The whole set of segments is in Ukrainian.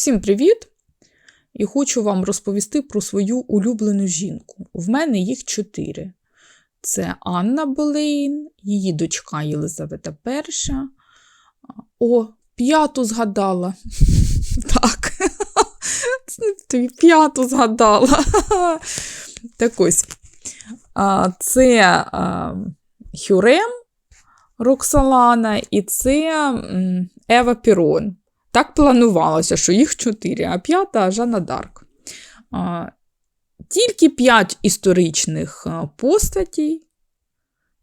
Всім привіт! І хочу вам розповісти про свою улюблену жінку. В мене їх чотири. Це Анна Болейн, її дочка Єлизавета І. О, п'яту згадала. Так. П'яту згадала. Так ось. Це Хюрем Роксолана і це Ева Пірон. Так планувалося, що їх чотири, а п'ята Жанна Дарк. Тільки п'ять історичних постатей,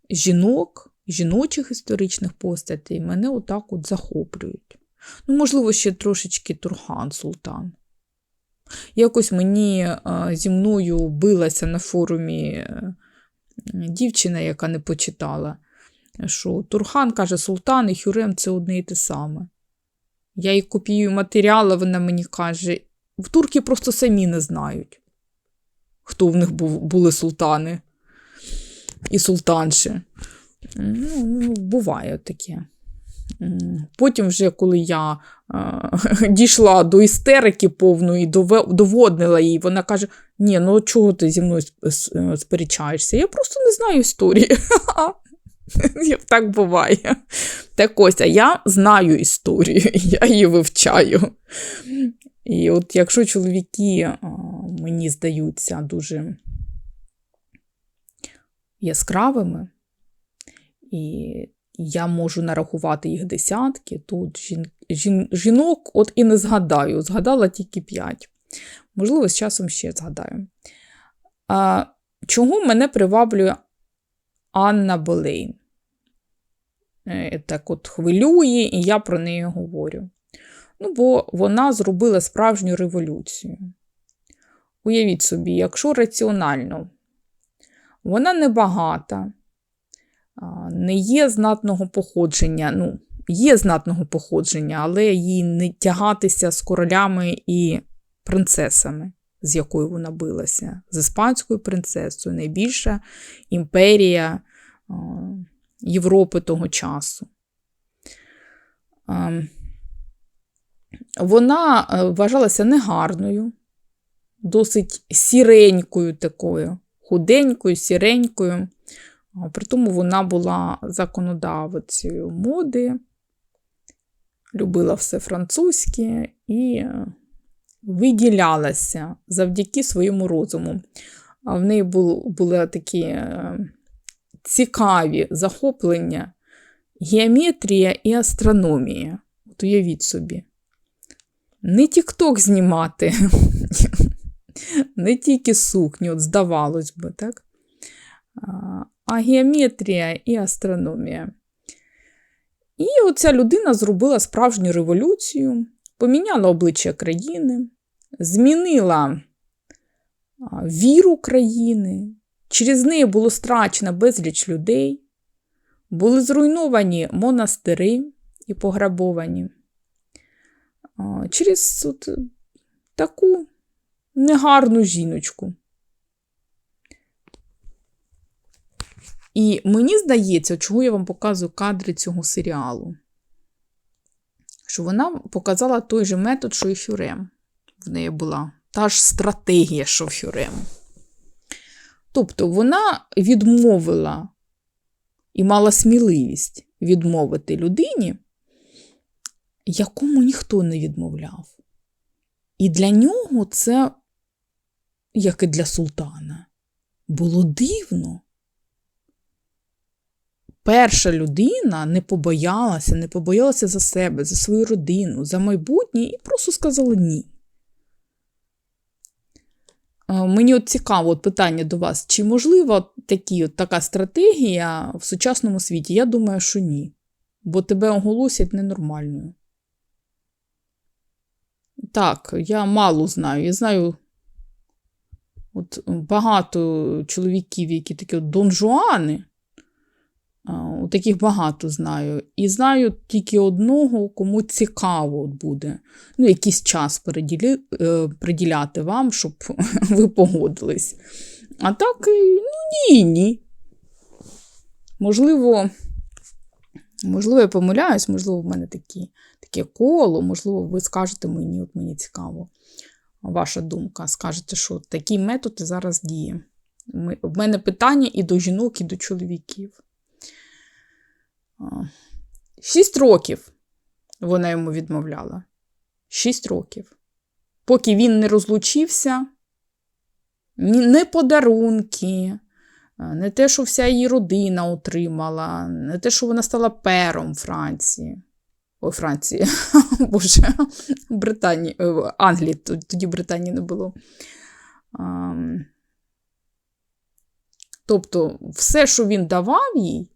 жінок, жіночих історичних постатей мене отак от захоплюють. Ну, можливо, ще трошечки Турхан Султан. Якось мені зі мною билася на форумі е, дівчина, яка не почитала, що Турхан каже, Султан і Хюрем це одне і те саме. Я їй копіюю матеріали, вона мені каже, в турки просто самі не знають, хто в них був, були султани і султанші. Ну, буває таке. Потім, вже, коли я е, дійшла до істерики повної, доводнила їй, вона каже: Ні, ну чого ти зі мною сперечаєшся? Я просто не знаю історії. Так буває. Так ось, а я знаю історію, я її вивчаю. І от якщо чоловіки мені здаються дуже яскравими, і я можу нарахувати їх десятки, тут жін, жін, жінок от і не згадаю, згадала тільки п'ять. Можливо, з часом ще згадаю. А, Чого мене приваблює Анна Болейн? Е, так от хвилює, і я про неї говорю. Ну, бо вона зробила справжню революцію. Уявіть собі, якщо раціонально, вона небагата, не є знатного походження, ну, є знатного походження, але їй не тягатися з королями і принцесами, з якою вона билася, з іспанською принцесою, найбільша імперія. Європи того часу. Вона е, вважалася негарною, досить сіренькою такою, худенькою, сіренькою. При тому вона була законодавицею моди, любила все французьке і е, виділялася завдяки своєму розуму. В неї були такі е, цікаві захоплення геометрія і астрономія. От уявіть собі. Не тікток знімати, не тільки сукні, от здавалось би, так? а геометрія і астрономія. І оця людина зробила справжню революцію, поміняла обличчя країни, змінила віру країни, Через неї було страчено безліч людей, були зруйновані монастири і пограбовані. Через от таку негарну жіночку. І мені здається, чого я вам показую кадри цього серіалу, що вона показала той же метод, що і Фюрем. В неї була та ж стратегія, що Фюрем. Тобто вона відмовила і мала сміливість відмовити людині, якому ніхто не відмовляв. І для нього це, як і для султана, було дивно. Перша людина не побоялася, не побоялася за себе, за свою родину, за майбутнє і просто сказала ні. Мені от цікаво от питання до вас, чи можлива такі, от така стратегія в сучасному світі? Я думаю, що ні. Бо тебе оголосять ненормальною. Так, я мало знаю. Я знаю от багато чоловіків, які такі от донжуани. Таких багато знаю. І знаю тільки одного, кому цікаво буде. Ну, якийсь час приділі, е, приділяти вам, щоб ви погодились. А так, ну ні, ні. Можливо, Можливо, я помиляюсь, можливо, в мене такі, таке коло, можливо, ви скажете мені, от мені цікаво, ваша думка. Скажете, що такий метод зараз діє. В мене питання і до жінок, і до чоловіків. Шість років вона йому відмовляла. Шість років. Поки він не розлучився, не подарунки, не те, що вся її родина отримала, не те, що вона стала пером Франції. Ой, Франції, Боже, Британії, е, Англії, тоді Британії не було. Тобто, все, що він давав їй,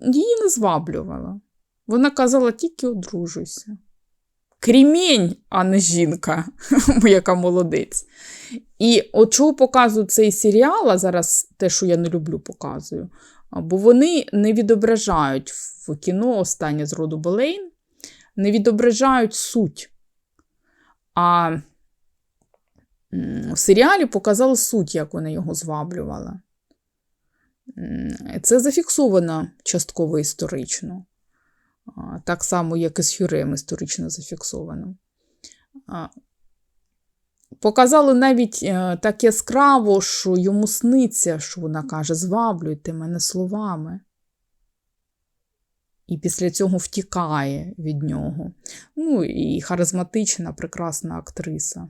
її не зваблювало. Вона казала тільки одружуйся. Крімінь, а не жінка, яка молодець. І от чого показує цей серіал, а зараз те, що я не люблю, показую. Бо вони не відображають в кіно останнє з роду Болейн, не відображають суть. А в серіалі показали суть, як вона його зваблювала. Це зафіксовано частково історично. Так само, як і з Хюрем історично зафіксовано. Показали навіть е, так яскраво, що йому сниться, що вона каже: зваблюйте мене словами. І після цього втікає від нього. Ну, і харизматична, прекрасна актриса.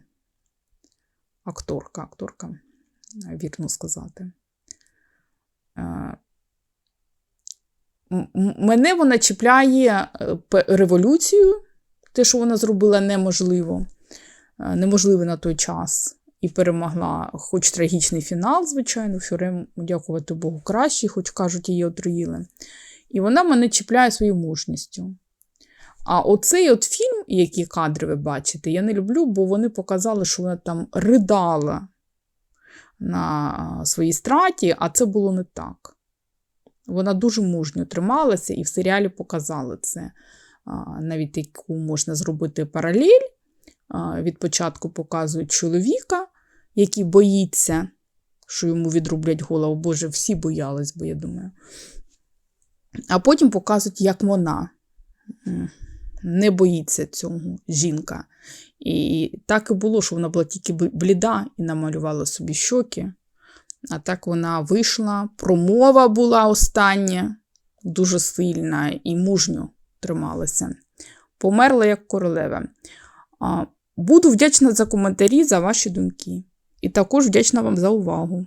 Акторка, акторка, вірно сказати. Е, Мене вона чіпляє е, революцію, те, що вона зробила неможливо, е, неможливо на той час. І перемогла, хоч трагічний фінал, звичайно, Фюрем, дякувати Богу, кращий, хоч кажуть, її отруїли. І вона мене чіпляє своєю мужністю. А оцей от фільм, які кадри ви бачите, я не люблю, бо вони показали, що вона там ридала на своїй страті, а це було не так. Вона дуже мужньо трималася, і в серіалі показали це. Навіть таку можна зробити паралель. Від початку показують чоловіка, який боїться, що йому відрублять голову. Боже, всі боялись, бо я думаю. А потім показують, як вона не боїться цього жінка. І так і було, що вона була тільки бліда і намалювала собі щоки. А так вона вийшла, промова була остання, дуже сильна і мужньо трималася. Померла як королева. Буду вдячна за коментарі, за ваші думки. І також вдячна вам за увагу.